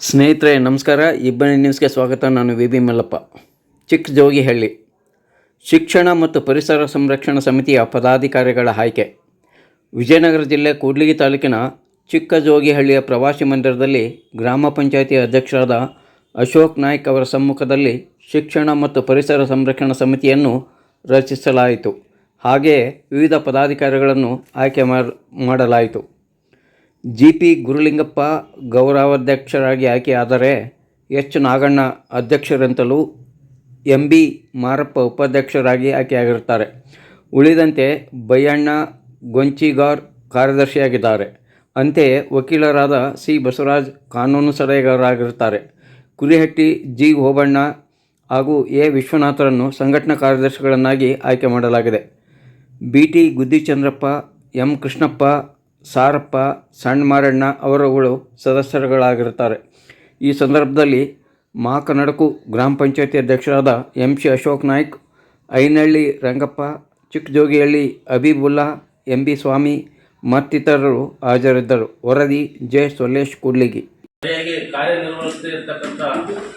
ಸ್ನೇಹಿತರೆ, ನಮಸ್ಕಾರ. ಇಬ್ಬನಿ ನ್ಯೂಸ್ಗೆ ಸ್ವಾಗತ. ನಾನು ವಿ ಬಿ ಮಲ್ಲಪ್ಪ. ಚಿಕ್ಕ ಜೋಗಿಹಳ್ಳಿ ಶಿಕ್ಷಣ ಮತ್ತು ಪರಿಸರ ಸಂರಕ್ಷಣಾ ಸಮಿತಿಯ ಪದಾಧಿಕಾರಿಗಳ ಆಯ್ಕೆ. ವಿಜಯನಗರ ಜಿಲ್ಲೆ ಕೂಡ್ಲಿಗಿ ತಾಲೂಕಿನ ಚಿಕ್ಕ ಜೋಗಿಹಳ್ಳಿಯ ಪ್ರವಾಸಿ ಮಂದಿರದಲ್ಲಿ ಗ್ರಾಮ ಪಂಚಾಯತಿ ಅಧ್ಯಕ್ಷರಾದ ಅಶೋಕ್ ನಾಯ್ಕ್ ಅವರ ಸಮ್ಮುಖದಲ್ಲಿ ಶಿಕ್ಷಣ ಮತ್ತು ಪರಿಸರ ಸಂರಕ್ಷಣಾ ಸಮಿತಿಯನ್ನು ರಚಿಸಲಾಯಿತು. ಹಾಗೆಯೇ ವಿವಿಧ ಪದಾಧಿಕಾರಿಗಳನ್ನು ಆಯ್ಕೆ ಮಾಡ್- ಮಾಡಲಾಯಿತು. ಜಿ ಪಿ ಗುರುಲಿಂಗಪ್ಪ ಗೌರವಾಧ್ಯಕ್ಷರಾಗಿ ಆಯ್ಕೆಯಾದರೆ ಎಚ್ ನಾಗಣ್ಣ ಅಧ್ಯಕ್ಷರಂತಲೂ ಎಂ ಬಿ ಮಾರಪ್ಪ ಉಪಾಧ್ಯಕ್ಷರಾಗಿ ಆಯ್ಕೆಯಾಗಿರುತ್ತಾರೆ. ಉಳಿದಂತೆ ಬೈಯಣ್ಣ ಗೊಂಚಿಗಾರ್ ಕಾರ್ಯದರ್ಶಿಯಾಗಿದ್ದಾರೆ. ಅಂತೆಯೇ ವಕೀಲರಾದ ಸಿ ಬಸವರಾಜ್ ಕಾನೂನು ಸಲಹೆಗಾರರಾಗಿರುತ್ತಾರೆ. ಕುರಿಹಟ್ಟಿ ಜಿ ಓಬಣ್ಣ ಹಾಗೂ ಎ ವಿಶ್ವನಾಥರನ್ನು ಸಂಘಟನಾ ಕಾರ್ಯದರ್ಶಿಗಳನ್ನಾಗಿ ಆಯ್ಕೆ ಮಾಡಲಾಗಿದೆ. B T Guddichandrappa, M Krishnappa Sarappa Sanna Maranna ಅವರುಗಳು ಸದಸ್ಯರುಗಳಾಗಿರ್ತಾರೆ ಈ ಸಂದರ್ಭದಲ್ಲಿ ಮಾಕನಡಕು ಗ್ರಾಮ ಪಂಚಾಯತಿ ಅಧ್ಯಕ್ಷರಾದ M C Ashok Naik, Ainahalli Rangappa, Chikkajogihalli Abibulla, M B Swamy ಮತ್ತಿತರರು ಹಾಜರಿದ್ದರು. ವರದಿ ಜೆ ಸೊಲ್ಲೇಶ್ ಕೂಡ್ಲಿಗಿ. ಸರಿಯಾಗಿ ಕಾರ್ಯನಿರ್ವಹಿಸ್ತಿರ್ತಕ್ಕಂಥ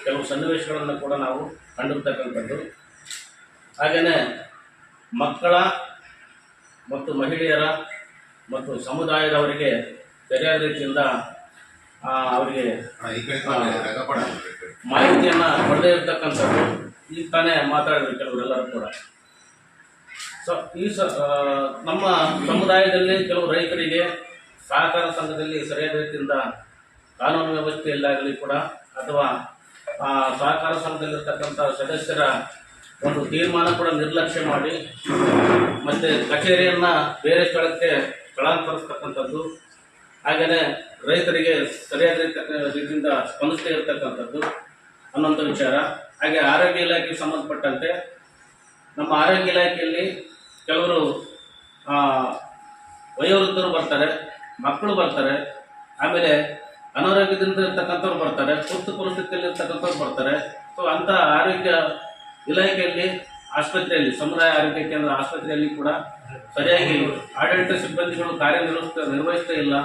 ಕೆಲವು ಸನ್ನಿವೇಶಗಳನ್ನು ಕೂಡ ನಾವು ಕಂಡಿರ್ತಕ್ಕಂಥದ್ದು ಹಾಗೆಯೇ ಮಕ್ಕಳ ಮತ್ತು ಮಹಿಳೆಯರ ಮತ್ತು ಸಮುದಾಯದವರಿಗೆ ಸರಿಯಾದ ರೀತಿಯಿಂದ ಅವರಿಗೆ ಮಾಹಿತಿಯನ್ನು ಕೊಡದೇ ಇರತಕ್ಕಂಥದ್ದು ಈಗ ತಾನೇ ಮಾತಾಡಿದ್ರು ಕೆಲವರೆಲ್ಲರೂ ಕೂಡ. ಸೊ ಈ ಸ ನಮ್ಮ ಸಮುದಾಯದಲ್ಲಿ ಕೆಲವು ರೈತರಿಗೆ ಸಹಕಾರ ಸಂಘದಲ್ಲಿ ಸರಿಯಾದ ರೀತಿಯಿಂದ ಕಾನೂನು ವ್ಯವಸ್ಥೆಯಲ್ಲಾಗಲಿ ಕೂಡ ಅಥವಾ ಆ, ಸಹಕಾರ ಸಂಘದಲ್ಲಿರ್ತಕ್ಕಂಥ ಸದಸ್ಯರ ಒಂದು ತೀರ್ಮಾನ ಕೂಡ ನಿರ್ಲಕ್ಷ್ಯ ಮಾಡಿ ಮತ್ತು ಕಚೇರಿಯನ್ನು ಬೇರೆ ಸ್ಥಳಕ್ಕೆ ಸ್ಥಳಾಂತರಿಸ್ತಕ್ಕಂಥದ್ದು ಹಾಗೆಯೇ ರೈತರಿಗೆ ಸರಿಯಾದ ರೀತಿ- ರೀತಿಯಿಂದ ಸ್ಪಂದಿಸದೇ ಇರತಕ್ಕಂಥದ್ದು ಅನ್ನೋಂಥ ವಿಚಾರ. ಹಾಗೆ ಆರೋಗ್ಯ ಇಲಾಖೆಗೆ ಸಂಬಂಧಪಟ್ಟಂತೆ ನಮ್ಮ ಆರೋಗ್ಯ ಇಲಾಖೆಯಲ್ಲಿ ಕೆಲವರು ವಯೋವೃದ್ಧರು ಬರ್ತಾರೆ, ಮಕ್ಕಳು ಬರ್ತಾರೆ, ಆಮೇಲೆ ಅನಾರೋಗ್ಯದಿಂದ ಇರ್ತಕ್ಕಂಥವ್ರು ಬರ್ತಾರೆ, ತುರ್ತು ಪರಿಸ್ಥಿತಿಯಲ್ಲಿ ಇರ್ತಕ್ಕಂಥವ್ರು ಬರ್ತಾರೆ. ಸೊ ಅಂಥ ಆರೋಗ್ಯ ಇಲಾಖೆಯಲ್ಲಿ ಆಸ್ಪತ್ರೆಯಲ್ಲಿ, ಸಮುದಾಯ ಆರೋಗ್ಯ ಕೇಂದ್ರ ಆಸ್ಪತ್ರೆಯಲ್ಲಿ ಕೂಡ ಸರಿಯಾಗಿ ಆಡಳಿತ ಸಿಬ್ಬಂದಿಗಳು ಕಾರ್ಯನಿರ್ವಹಿಸ್ತಾ, ನಿರ್ವಹಿಸ್ತಾ ಇಲ್ಲ.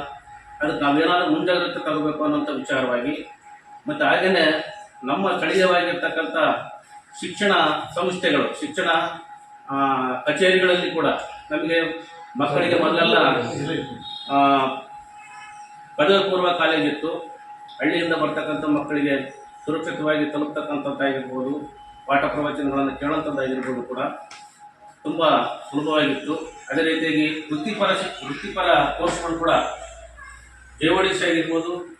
ಅದಕ್ಕೆ ನಾವೇನಾದ್ರೂ ಮುಂಜಾಗ್ರತೆ ತಗೋಬೇಕು ಅನ್ನೋಂಥ ವಿಚಾರವಾಗಿ, ಮತ್ತು ಹಾಗೆಯೇ ನಮ್ಮ ಸ್ಥಳೀಯವಾಗಿರ್ತಕ್ಕಂಥ ಶಿಕ್ಷಣ ಸಂಸ್ಥೆಗಳು, ಶಿಕ್ಷಣ ಕಚೇರಿಗಳಲ್ಲಿ ಕೂಡ ನಮಗೆ ಮಕ್ಕಳಿಗೆ ಮೊದಲೆಲ್ಲ ಪದವಿ ಪೂರ್ವ ಕಾಲೇಜಿತ್ತು. ಹಳ್ಳಿಯಿಂದ ಬರ್ತಕ್ಕಂಥ ಮಕ್ಕಳಿಗೆ ಸುರಕ್ಷಿತವಾಗಿ ತಲುಪ್ತಕ್ಕಂಥದ್ದಾಗಿರ್ಬೋದು. ಪಾಠ ಪ್ರವಚನಗಳನ್ನು ಕೇಳುವಂಥದ್ದಾಗಿರ್ಬೋದು ಕೂಡ ತುಂಬ ಸುಲಭವಾಗಿತ್ತು. ಅದೇ ರೀತಿಯಾಗಿ ವೃತ್ತಿಪರ ವೃತ್ತಿಪರ ಕೋರ್ಸ್ಗಳು ಕೂಡ ಜೆ ಆಗಿರ್ಬೋದು